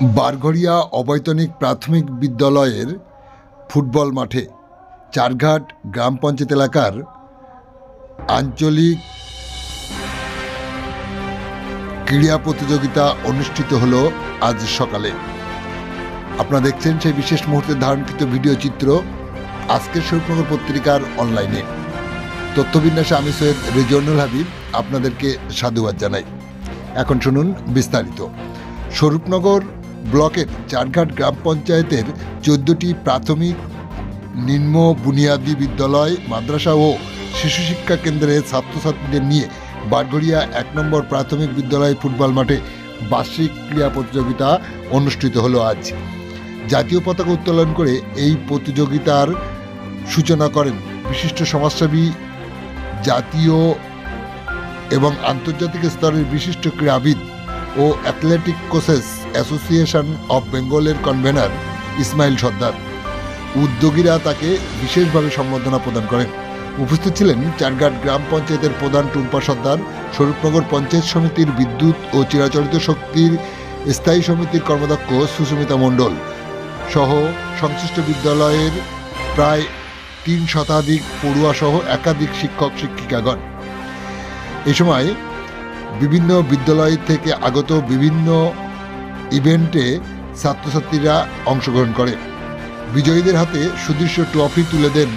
বারঘড়িয়া অবৈতনিক প্রাথমিক বিদ্যালয়ের ফুটবল মাঠে চারঘাট গ্রাম পঞ্চায়েত এলাকার আঞ্চলিক ক্রীড়া প্রতিযোগিতা অনুষ্ঠিত হলো আজ সকালে। আপনারা দেখছেন সেই বিশেষ মুহূর্তে ধারণকৃত ভিডিও চিত্র আজকের স্বরূপনগর পত্রিকার অনলাইনে। তথ্যবিন্যাসে আমি সৈয়দ রেজনুল হাবিব, আপনাদেরকে সাধুবাদ জানাই। এখন শুনুন বিস্তারিত। স্বরূপনগর ব্লকের চারঘাট গ্রাম পঞ্চায়েতের চোদ্দটি প্রাথমিক নিম্ন বুনিয়াদী বিদ্যালয়, মাদ্রাসা ও শিশু শিক্ষা কেন্দ্রের ছাত্রছাত্রীদের নিয়ে বারগড়িয়া এক নম্বর প্রাথমিক বিদ্যালয় ফুটবল মাঠে বার্ষিক ক্রীড়া প্রতিযোগিতা অনুষ্ঠিত হলো আজ। জাতীয় পতাকা উত্তোলন করে এই প্রতিযোগিতার সূচনা করেন বিশিষ্ট সমাজসেবী, জাতীয় এবং আন্তর্জাতিক স্তরের বিশিষ্ট ক্রীড়াবিদ ও অ্যাথলেটিক কোচেস অ্যাসোসিয়েশন অব বেঙ্গলের কনভেনার ইসমাইল সর্দার। উদ্যোগীরা তাকে বিশেষভাবে সম্বর্ধনা প্রদান করেন। উপস্থিত ছিলেন চারঘাট গ্রাম পঞ্চায়েতের প্রধান টুম্পা সর্দার, স্বরূপনগর পঞ্চায়েত সমিতির বিদ্যুৎ ও চিরাচরিত শক্তির স্থায়ী সমিতির কর্মদক্ষ সুস্মিতা মণ্ডল সহ সংশ্লিষ্ট বিদ্যালয়ের প্রায় তিন শতাধিক পড়ুয়া সহ একাধিক শিক্ষক, শিক্ষিকাগণ। এ সময় বিভিন্ন বিদ্যালয় থেকে আগত বিভিন্ন ইভেন্টে ছাত্রছাত্রীরা অংশগ্রহণ করে। বিজয়ীদের হাতে সুদৃশ্য ট্রফি তুলে দেন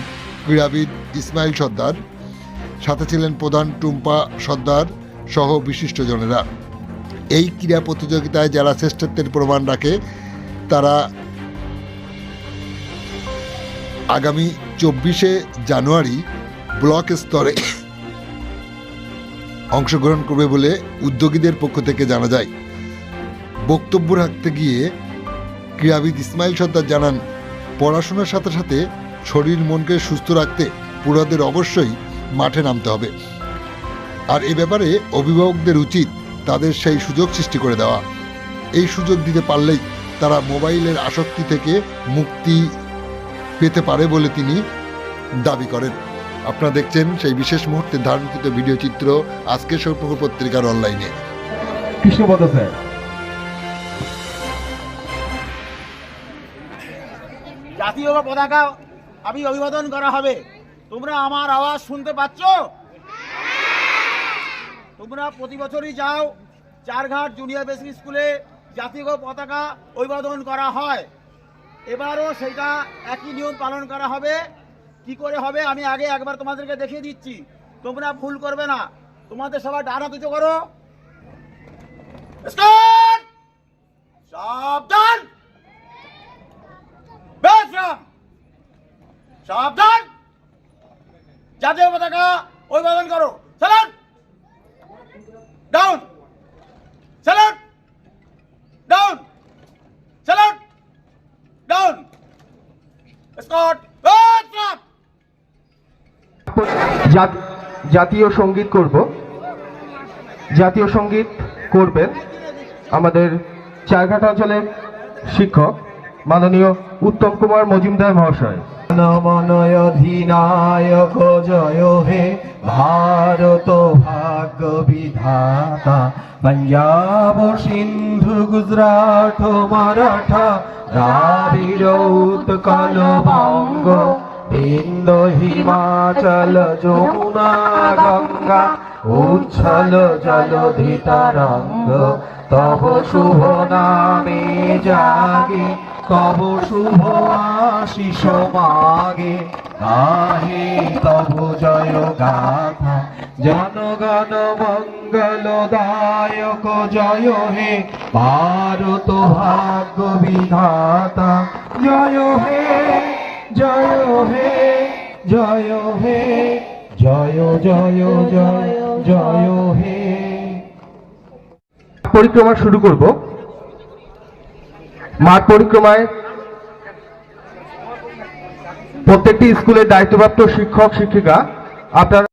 ক্রীড়াবিদ ইসমাইল সর্দার। সাথে ছিলেন প্রধান টুম্পা সর্দার সহ বিশিষ্টজনেরা। এই ক্রীড়া প্রতিযোগিতায় যারা শ্রেষ্ঠত্বের প্রমাণ রাখে, তারা আগামী চব্বিশে জানুয়ারি ব্লক স্তরে অংশগ্রহণ করবে বলে উদ্যোগীদের পক্ষ থেকে জানা যায়। বক্তব্য রাখতে গিয়ে ক্রীড়াবিদ ইসমাইল সর্দার জানান, পড়াশোনার সাথে সাথে শরীর মনকে সুস্থ রাখতে পুরাদের অবশ্যই মাঠে নামতে হবে। আর এ ব্যাপারে অভিভাবকদের উচিত তাদের সেই সুযোগ সৃষ্টি করে দেওয়া। এই সুযোগ দিতে পারলেই তারা মোবাইলের আসক্তি থেকে মুক্তি পেতে পারে বলে তিনি দাবি করেন। আপনারা দেখছেন সেই বিশেষ মুহূর্তে ধারণকৃত ভিডিও চিত্র আজকের সৌপ্রভ পত্রিকার অনলাইনে। কৃষ্ণপদ স্যার। জাতীয় পতাকা আমি অভিবাদন করা হবে। তোমরা আমার আওয়াজ শুনতে পাচ্ছ? তোমরা প্রতি বছরই যাও, চারঘাট জুনিয়র বেসিক স্কুলে জাতীয় পতাকা অভিবাদন করা হয়। এবারও সেটা একই নিয়ম পালন করা হবে। কি করে হবে আমি আগে একবার তোমাদেরকে দেখিয়ে দিচ্ছি। তোমরা ভুল করবে না। তোমাদের সবাই ডানা তুচো করো! সাবধান! সাবধান! জাতীয় পতাকা অভিবাদন করো। Salute down salute down salute down Scott বিশ্রাম জাতীয় সংগীত করব। জাতীয় সংগীত করবেন আমাদের চারঘাট অঞ্চলের শিক্ষক, মাননীয় উত্তম কুমার মজুমদার মহাশয়। নমনয় অধিনায়ক জয় হে ভারত ভাগ্য বিধাতা। পঞ্জাব সিন্ধু গুজরাট মারাঠা দ্রাবিড় উৎকল বঙ্গ, বিন্দ হিমাচল যমুনা গঙ্গা, উচ্ছল জলধি তরঙ্গ তব শুভ নামে জাগে তব শুভ আশিস মাগে, গাহে তব জয় গাথা। জনগণ মঙ্গল দায়ক জয় হে, ভারত ভাগ্য বিধাতা। জয় হে জয় হে জয় হে, জয় জয় জয় জয় হে। পরিক্রমা শুরু করব। মাঠ পরিক্রমায় প্রত্যেকটি স্কুলের দায়িত্বপ্রাপ্ত শিক্ষক শিক্ষিকা আপনারা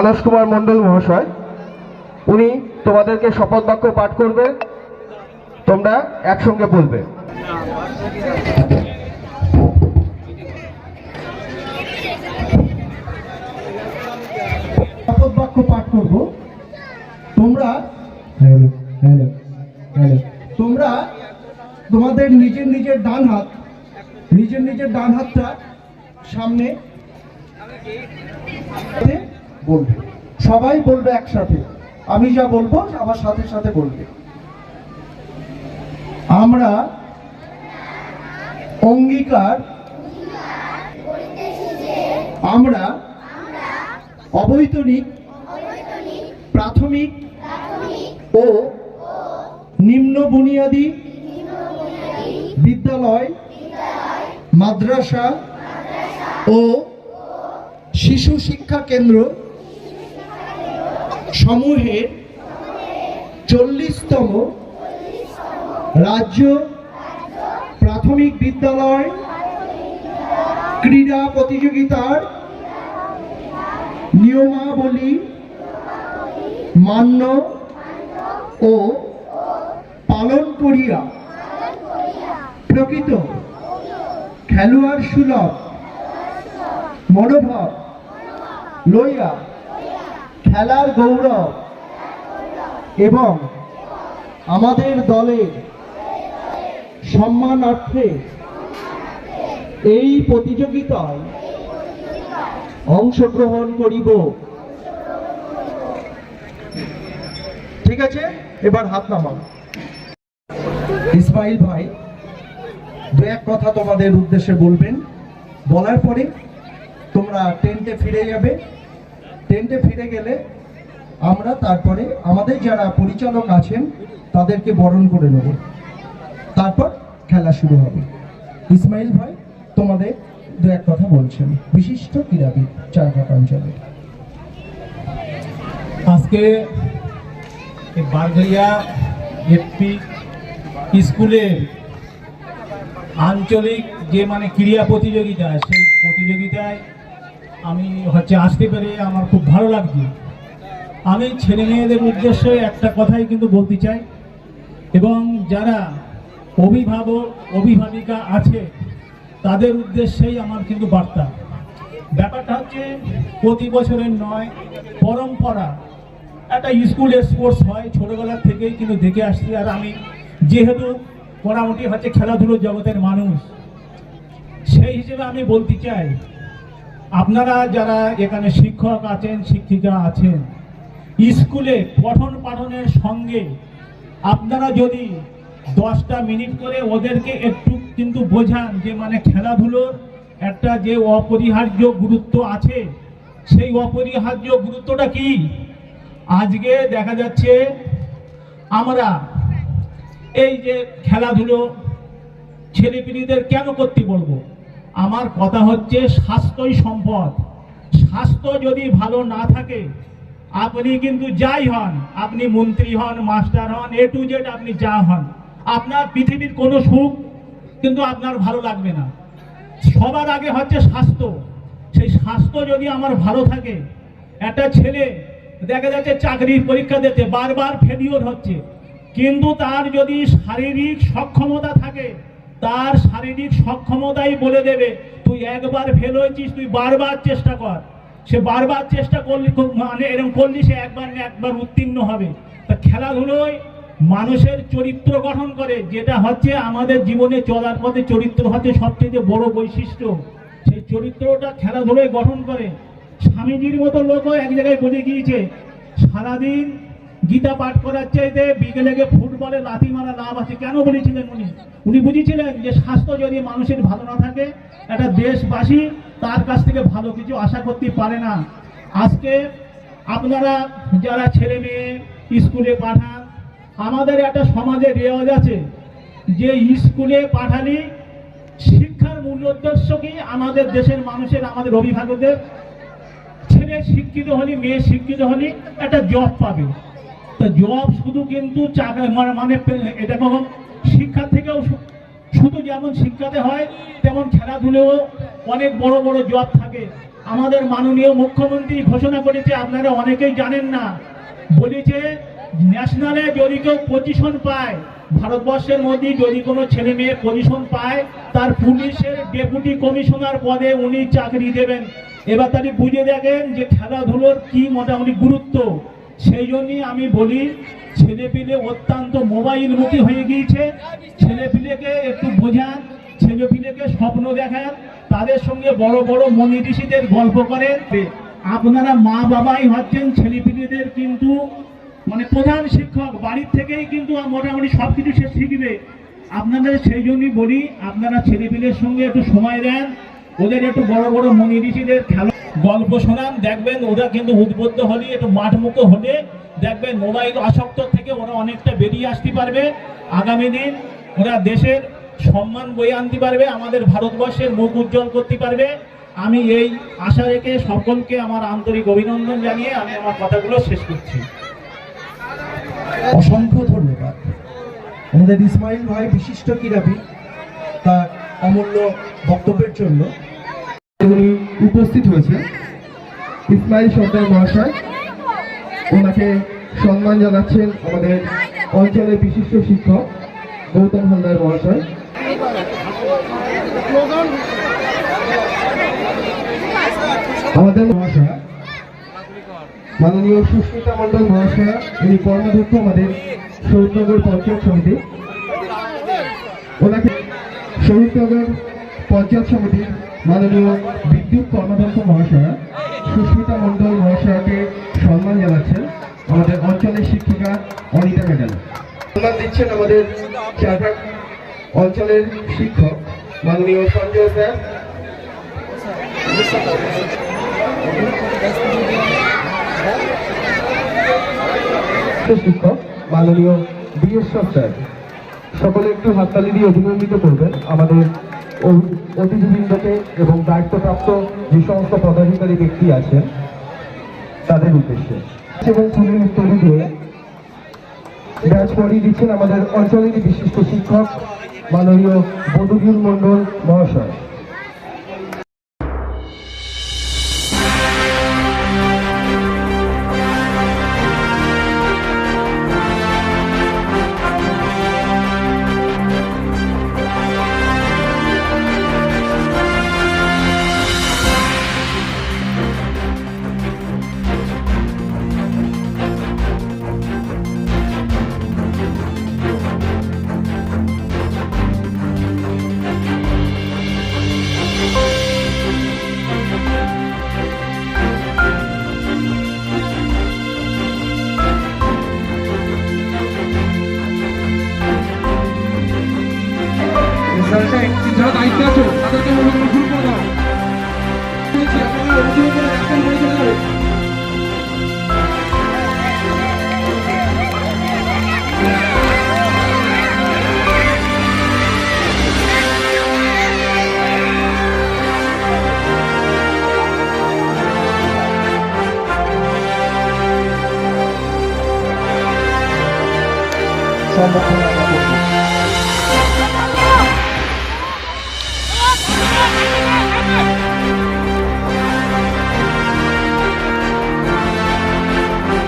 মানস কুমার মণ্ডল মহাশয়, উনি তোমাদেরকে শপথ বাক্য পাঠ করবে, তোমরা একসঙ্গে বলবে। শপথ বাক্য পাঠ করব। তোমরা তোমরা তোমাদের নিজের নিজের ডান হাত, নিজের নিজের ডান হাতটা সামনে বলবে। সবাই বলবে একসাথে। আমি যা বলব, আমার সাথে সাথে বলবে। আমরা অঙ্গীকার আমরা অবৈতনিক, প্রাথমিক ও নিম্ন বুনিয়াদী বিদ্যালয়, মাদ্রাসা ও শিশু শিক্ষা কেন্দ্র সমূহের চল্লিশতম রাজ্য প্রাথমিক বিদ্যালয় ক্রীড়া প্রতিযোগিতার নিয়মাবলী মান্য ও পালন করিয়া প্রকৃত খেলোয়াড় সুলভ মনোভাব লইয়া খেলার গৌরব এবং আমাদের দলের সম্মানার্থে এই প্রতিযোগিতায় অংশগ্রহণ করিব। ঠিক আছে? এবার হাত নামাও। ইসমাইল ভাই, দু এক কথা তোমাদের উদ্দেশ্যে বলবেন। বলার পরে তোমরা টেন্টে ফিরে যাবে। টেন্টে ফিরে গেলে আমরা তারপরে আমাদের যারা পরিচালক আছেন, তাদেরকে বরণ করে নেব। তারপর খেলা শুরু হবে। ইসমাইল ভাই, তোমাদের দু এক কথা বলছেন। বিশিষ্ট ক্রীড়াবিদ, চারঘাট অঞ্চলে আজকে বারঘরিয়া এফপি স্কুলের আঞ্চলিক যে মানে ক্রীড়া প্রতিযোগিতা, সেই প্রতিযোগিতায় আমি হচ্ছে আসতে পেরে আমার খুব ভালো লাগছে। আমি ছেলে মেয়েদের উদ্দেশ্যে একটা কথাই কিন্তু বলতে চাই, এবং যারা অভিভাবক, অভিভাবিকা আছে, তাদের উদ্দেশ্যেই আমার কিন্তু বার্তা। ব্যাপারটা হচ্ছে, প্রতি বছরের নয়, পরম্পরা। একটা স্কুলে স্পোর্টস হয় ছোটোবেলার থেকেই কিন্তু দেখে আসছি, আর আমি যেহেতু মোটামুটি হচ্ছে খেলাধুলোর জগতের মানুষ, সেই হিসেবে আমি বলতে চাই আপনারা যারা এখানে শিক্ষক আছেন, শিক্ষিকা আছেন, স্কুলে পঠন পাঠনের সঙ্গে আপনারা যদি দশটা মিনিট করে ওদেরকে একটু কিন্তু বোঝান যে মানে খেলাধুলোর একটা যে অপরিহার্য গুরুত্ব আছে, সেই অপরিহার্য গুরুত্বটা কি? আজকে দেখা যাচ্ছে আমরা এই যে খেলাধুলো ছেলেপিলিদের কেন করতে বলব? আমার কথা হচ্ছে স্বাস্থ্যই সম্পদ। স্বাস্থ্য যদি ভালো না থাকে, আপনি কিন্তু যাই হন, আপনি মন্ত্রী হন, মাস্টার হন, এ টু জেড আপনি যা হন, আপনার পৃথিবীর কোনো সুখ কিন্তু আপনার ভালো লাগবে না। সবার আগে হচ্ছে স্বাস্থ্য। সেই স্বাস্থ্য যদি আমার ভালো থাকে, একটা ছেলে দেখা যাচ্ছে চাকরির পরীক্ষা দিতে বারবার ফেলিওর হচ্ছে, কিন্তু তার যদি শারীরিক সক্ষমতা থাকে তার শারীরিক সক্ষমতাই বলে দেবে, তুই একবার ফেল হয়েছিস, তুই বারবার চেষ্টা কর। সে বারবার চেষ্টা করলি মানে এরকম করলি, সে একবার না একবার উত্তীর্ণ হবে। তা খেলাধুলোয় মানুষের চরিত্র গঠন করে, যেটা হচ্ছে আমাদের জীবনে চলার পথে চরিত্র হচ্ছে সবচেয়ে বড় বৈশিষ্ট্য। সেই চরিত্রটা খেলাধুলোয় গঠন করে। স্বামীজির মতো লোকও এক জায়গায় বলে গিয়েছে, সারাদিন গীতা পাঠ করার চাইতে বিকেলে গিয়ে ফুটবলে লাথি মারা লাভ আছে। কেন বলেছিলেন উনি? উনি বুঝেছিলেন যে স্বাস্থ্য যদি মানুষের ভালো না থাকে, একটা দেশবাসী তার কাছ থেকে ভালো কিছু আশা করতে পারে না। আজকে আপনারা যারা ছেলে মেয়ে স্কুলে পাঠান, আমাদের একটা সমাজে রেওয়াজ আছে যে স্কুলে পাঠালি শিক্ষার মূল উদ্দেশ্য কি? আমাদের দেশের মানুষের, আমাদের অভিভাবকদের ছেলে শিক্ষিত হলে, মেয়ে শিক্ষিত হলে একটা জব পাবে। তো জব শুধু কিন্তু চাকরি মানে মানে এটা কোনো শিক্ষা থেকেও শুধু যেমন শিক্ষাতে হয়, তেমন খেলাধুলেও অনেক বড় বড় জব থাকে। আমাদের মাননীয় মুখ্যমন্ত্রী ঘোষণা করেছে, আপনারা অনেকেই জানেন না। বলেছে, ন্যাশনালে যদি কেউ পজিশন পায়, ভারতবর্ষের মধ্যে যদি কোনো ছেলে মেয়ে পজিশন পায়, তার পুলিশের ডেপুটি কমিশনার পদে উনি চাকরি দেবেন। এবার তাহলে বুঝে দেখেন যে খেলাধুলোর কি মোটামুটি গুরুত্ব। সেই জন্যই আমি বলি, ছেলেপিলে অত্যন্ত মোবাইলমুখী হয়ে গিয়েছে। ছেলেপিলেকে একটু বোঝান, ছেলেপিলেকে স্বপ্ন দেখান, তাদের সঙ্গে বড় বড় মনি ঋষিদের গল্প করেন। আপনারা মা বাবাই হচ্ছেন ছেলেপিলেদের কিন্তু মানে প্রধান শিক্ষক, বাড়ির থেকেই কিন্তু মোটামুটি সব কিছু সে শিখবে। আপনাদের সেই জন্যই বলি, আপনারা ছেলেপিলের সঙ্গে একটু সময় দেন, ওদের একটু বড় বড় মনি ঋষিদের খেলা গল্প শোনান, দেখবেন ওরা কিন্তু উদ্বুদ্ধ হলে, একটু মাঠমুখ হলে, দেখবেন মোবাইল আসক্ত থেকে ওরা অনেকটা বেরিয়ে আসতে পারবে। আগামী দিন ওরা দেশের সম্মান বয়ে আনতে পারবে, আমাদের ভারতবর্ষের মুখ উজ্জ্বল করতে পারবে। আমি এই আশা রেখে সকলকে আমার আন্তরিক অভিনন্দন জানিয়ে আমি আমার কথাগুলো শেষ করছি। অসংখ্য ধন্যবাদ। আমাদের ইসমাইল ভাই বিশিষ্ট ক্রীড়াবিদ তার অমূল্য বক্তব্যের জন্য। উপস্থিত হয়েছে। ইসমাইল সর্দার মহাশয়, ওনাকে সম্মান জানাচ্ছেন আমাদের অঞ্চলের বিশিষ্ট শিক্ষক গৌতম হালদার মহাশয়। আমাদের মহাশয়, মাননীয় সুস্মিতা মণ্ডল মহাশয়া উনি কর্মাধ্যক্ষ আমাদের শহীদনগর পঞ্চায়েত সমিতি। ওনাকে শহীদনগর পঞ্চায়েত সমিতির মাননীয় বিদ্যুৎ কর্মাধ্যক্ষ মহাশয়া সুস্মিতা মণ্ডল মহাশয়াকে সম্মান জানাচ্ছেন আমাদের অঞ্চলের শিক্ষিকা অনিতা ম্যাডাম। সম্মান দিচ্ছেন আমাদের অঞ্চলের শিক্ষক মাননীয় সঞ্জয় স্যার। শিক্ষক মাননীয় বিএসএফ স্যার, সকলে একটু হাততালি দিয়ে অভিনন্দিত করবেন আমাদের অতিথিবৃন্দকে এবং দায়িত্বপ্রাপ্ত যে সমস্ত পদাধিকারী ব্যক্তি আছেন, তাদের উদ্দেশ্যে। এবং উত্তরী দিয়ে ব্যাচ পড়িয়ে দিচ্ছেন আমাদের অঞ্চলের বিশিষ্ট শিক্ষক, মাননীয় বদরুল মণ্ডল মহাশয়।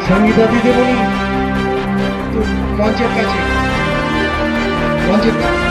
সঙ্গীতা দিদিমণি মঞ্চের কাছে। মঞ্চের কাছে।